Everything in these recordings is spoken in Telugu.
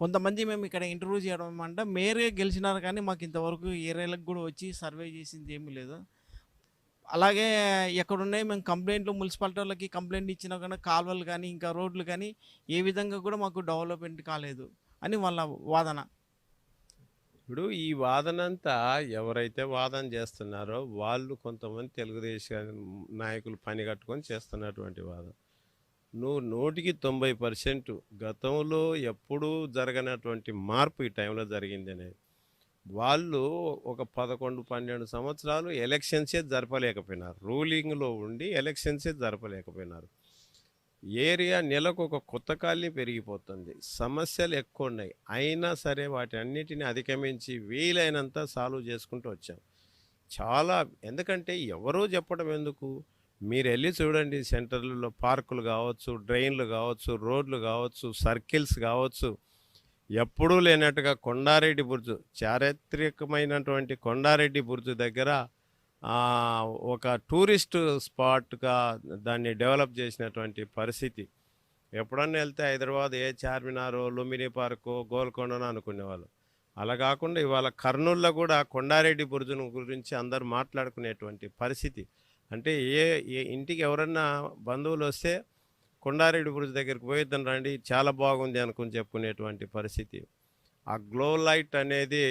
కొంతమంది మేము ఇక్కడ ఇంటర్వ్యూ చేయడం అంటే మేరే గెలిచినారు కానీ మాకు ఇంతవరకు ఏరియాలకు కూడా వచ్చి సర్వే చేసింది ఏమీ లేదు. అలాగే ఎక్కడున్నాయి మేము కంప్లైంట్లు మున్సిపాలిటీ వాళ్ళకి కంప్లైంట్ ఇచ్చినా కానీ కాలువలు కానీ ఇంకా రోడ్లు కానీ ఏ విధంగా కూడా మాకు డెవలప్మెంట్ కాలేదు అని వాళ్ళ వాదన. ఇప్పుడు ఈ వాదన అంతా ఎవరైతే వాదన చేస్తున్నారో వాళ్ళు కొంతమంది తెలుగుదేశం నాయకులు పని కట్టుకొని చేస్తున్నటువంటి వాదన. నువ్వు నూటికి తొంభై పర్సెంట్ గతంలో ఎప్పుడూ జరగనటువంటి మార్పు ఈ టైంలో జరిగింది అనేది. వాళ్ళు ఒక పదకొండు పన్నెండు సంవత్సరాలు ఎలక్షన్సే జరపలేకపోయినారు. రూలింగ్లో ఉండి ఎలక్షన్సే జరపలేకపోయినారు. ఏరియా నెలకు ఒక కొత్త కాలనీ పెరిగిపోతుంది. సమస్యలు ఎక్కువ ఉన్నాయి. అయినా సరే వాటి అన్నిటిని అధిగమించి వీలైనంత సాల్వ్ చేసుకుంటూ వచ్చాం. చాలా ఎందుకంటే ఎవరూ చెప్పడం ఎందుకు? మీరు వెళ్ళి చూడండి సెంటర్లలో పార్కులు కావచ్చు డ్రైన్లు కావచ్చు రోడ్లు కావచ్చు సర్కిల్స్ కావచ్చు. ఎప్పుడూ లేనట్టుగా కొండారెడ్డి బుర్జు చారిత్రకమైనటువంటి కొండారెడ్డి బుర్జు దగ్గర ఒక టూరిస్ట్ స్పాట్గా దాన్ని డెవలప్ చేసినటువంటి పరిస్థితి. ఎప్పుడన్నా వెళ్తే హైదరాబాద్ ఏ చార్మినారు లుంబిని పార్కు గోల్కొండను అనుకునేవాళ్ళు. అలా కాకుండా ఇవాళ కర్నూలులో కూడా కొండారెడ్డి బుర్జును గురించి అందరూ మాట్లాడుకునేటువంటి పరిస్థితి. అంటే ఏ ఏ ఇంటికి ఎవరన్నా బంధువులు వస్తే కొండారెడ్డి బ్రిడ్జ్ దగ్గరికి పోయిద్దాం రండి చాలా బాగుంది అనుకుని చెప్పుకునేటువంటి పరిస్థితి. ఆ గ్లో లైట్ అనేది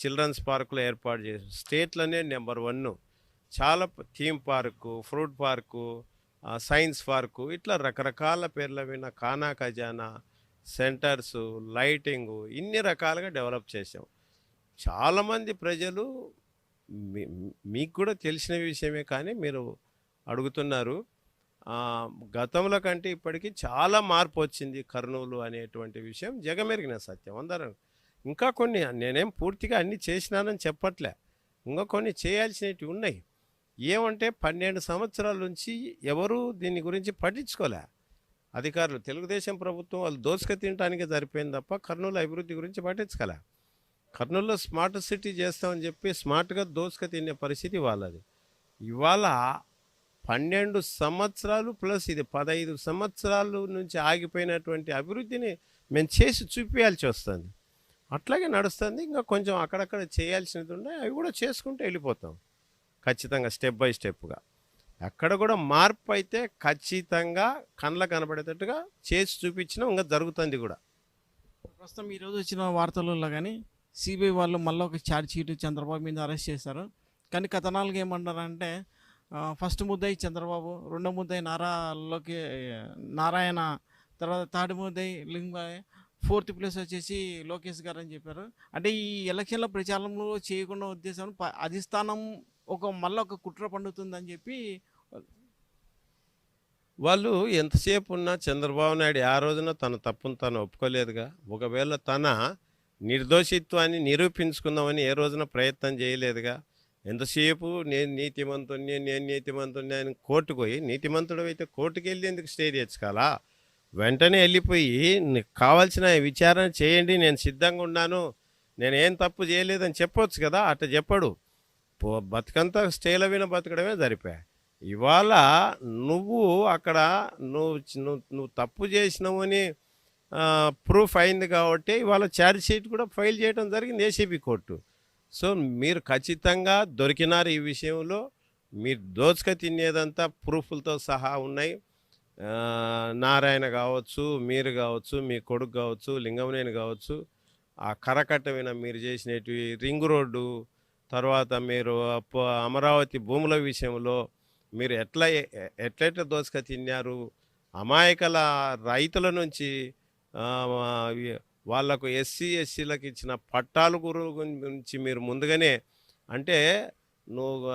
చిల్డ్రన్స్ పార్కులో ఏర్పాటు చేసి స్టేట్లోనే నెంబర్ వన్. చాలా theme park fruit park science park ఇట్లా రకరకాల పేర్ల విన ఖానా ఖజానా సెంటర్స్ లైటింగు ఇన్ని రకాలుగా డెవలప్ చేసాం చాలామంది ప్రజలు మీకు కూడా తెలిసిన విషయమే కానీ మీరు అడుగుతున్నారు. గతంలో కంటే ఇప్పటికీ చాలా మార్పు వచ్చింది కర్నూలు అనేటువంటి విషయం. జగమెరిగిన సత్యం. అందరం ఇంకా కొన్ని నేనేం పూర్తిగా అన్ని చేసినానని చెప్పట్లే. ఇంకా కొన్ని చేయాల్సినవి ఉన్నాయి. ఏమంటే పన్నెండు సంవత్సరాల నుంచి ఎవరూ దీని గురించి పట్టించుకోలే. అధికారులు తెలుగుదేశం ప్రభుత్వం వాళ్ళు దోసుక తినడానికి సరిపోయింది తప్ప కర్నూలు అభివృద్ధి గురించి పట్టించుకోలే. కర్నూలులో స్మార్ట్ సిటీ చేస్తామని చెప్పి స్మార్ట్గా దోసుక తినే పరిస్థితి వాళ్ళది. ఇవాళ పన్నెండు సంవత్సరాలు ప్లస్ ఇది పదహైదు సంవత్సరాలు నుంచి ఆగిపోయినటువంటి అభివృద్ధిని మేము చేసి చూపించాల్సి వస్తుంది. అట్లాగే నడుస్తుంది. ఇంకా కొంచెం అక్కడక్కడ చేయాల్సినది ఉన్నాయి. అవి కూడా చేసుకుంటూ వెళ్ళిపోతాం. ఖచ్చితంగా స్టెప్ బై స్టెప్గా. అక్కడ కూడా మార్పు అయితే ఖచ్చితంగా కళ్ళ కనబడేటట్టుగా చేసి చూపించినా. ఇంకా జరుగుతుంది కూడా. ప్రస్తుతం ఈరోజు వచ్చిన వార్తలలో కానీ సిబిఐ వాళ్ళు మళ్ళీ ఒక ఛార్జ్ షీట్ చంద్రబాబు మీద అరెస్ట్ చేశారు. కానీ కథనాలుగా ఏమన్నారంటే ఫస్ట్ ముద్దయి చంద్రబాబు రెండో ముద్దయి నారాలోకి నారాయణ తర్వాత థర్డ్ ముద్దయి లింగ ఫోర్త్ ప్లేస్ వచ్చేసి లోకేష్ గారు అని చెప్పారు. అంటే ఈ ఎలక్షన్ల ప్రచారంలో చేయకుండా ఉద్దేశం ప- అధిష్టానం ఒక మళ్ళీ ఒక కుట్ర పండుతుందని చెప్పి వాళ్ళు ఎంతసేపు ఉన్నా చంద్రబాబు నాయుడు ఆ రోజున తన తప్పును తను ఒప్పుకోలేదుగా. ఒకవేళ తన నిర్దోషిత్వాన్ని నిరూపించుకుందామని ఏ రోజున ప్రయత్నం చేయలేదుగా. ఎంతసేపు నేను నీతిమంతుడిని నేను నీతిమంతుడిని అని కోర్టుకు పోయి నీతిమంతుడు అయితే కోర్టుకు వెళ్ళి ఎందుకు స్టే తెచ్చుకోవాలా వెంటనే వెళ్ళిపోయి నీకు కావాల్సిన విచారణ చేయండి నేను సిద్ధంగా ఉన్నాను నేను ఏం తప్పు చేయలేదని చెప్పొచ్చు కదా అట్ట చెప్పడు. పో బతుకంతా స్టేల విన బతకడమే సరిపోయా. ఇవాళ నువ్వు అక్కడ నువ్వు నువ్వు నువ్వు తప్పు చేసినావు అని ప్రూఫ్ అయింది కాబట్టి ఇవాళ ఛార్జ్ షీట్ కూడా ఫైల్ చేయడం జరిగింది ఏసీబీ కోర్టు. సో మీరు ఖచ్చితంగా దొరికినారు ఈ విషయంలో. మీరు దోచుక తినేదంతా ప్రూఫ్లతో సహా ఉన్నాయి. నారాయణ కావచ్చు మీరు కావచ్చు మీ కొడుకు కావచ్చు లింగమనేని కావచ్చు. ఆ కరకట్టమైన మీరు చేసినవి రింగ్ రోడ్డు తర్వాత మీరు అమరావతి భూముల విషయంలో మీరు ఎట్లా ఎట్లెట్లా దోసుక తిన్నారు అమాయకల రైతుల నుంచి వాళ్ళకు ఎస్సీ ఎస్సీలకు ఇచ్చిన పట్టాలు గురించి మీరు ముందుగానే అంటే నువ్వు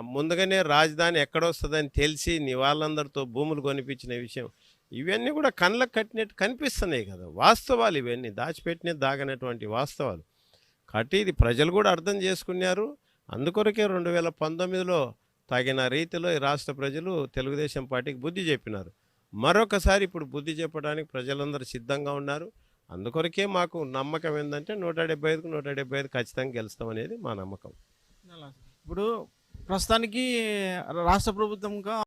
ముందుగానే రాజధాని ఎక్కడొస్తుందని తెలిసి నీ వాళ్ళందరితో భూములు కొనిపించిన విషయం ఇవన్నీ కూడా కళ్ళకు కట్టినట్టు కనిపిస్తున్నాయి కదా. వాస్తవాలు ఇవన్నీ దాచిపెట్టిన దాగనటువంటి వాస్తవాలు. కాబట్టి ఇది ప్రజలు కూడా అర్థం చేసుకున్నారు. అందుకొరకే రెండు వేల పంతొమ్మిదిలో తగిన రీతిలో ఈ రాష్ట్ర ప్రజలు తెలుగుదేశం పార్టీకి బుద్ధి చెప్పినారు. మరొకసారి ఇప్పుడు బుద్ధి చెప్పడానికి ప్రజలందరూ సిద్ధంగా ఉన్నారు. అందుకొరకే మాకు నమ్మకం ఏంటంటే నూట డెబ్బై ఐదుకు నూట డెబ్బై ఐదు ఖచ్చితంగా గెలుస్తాం అనేది మా నమ్మకం. ఇప్పుడు ప్రస్తుతానికి రాష్ట్ర ప్రభుత్వంగా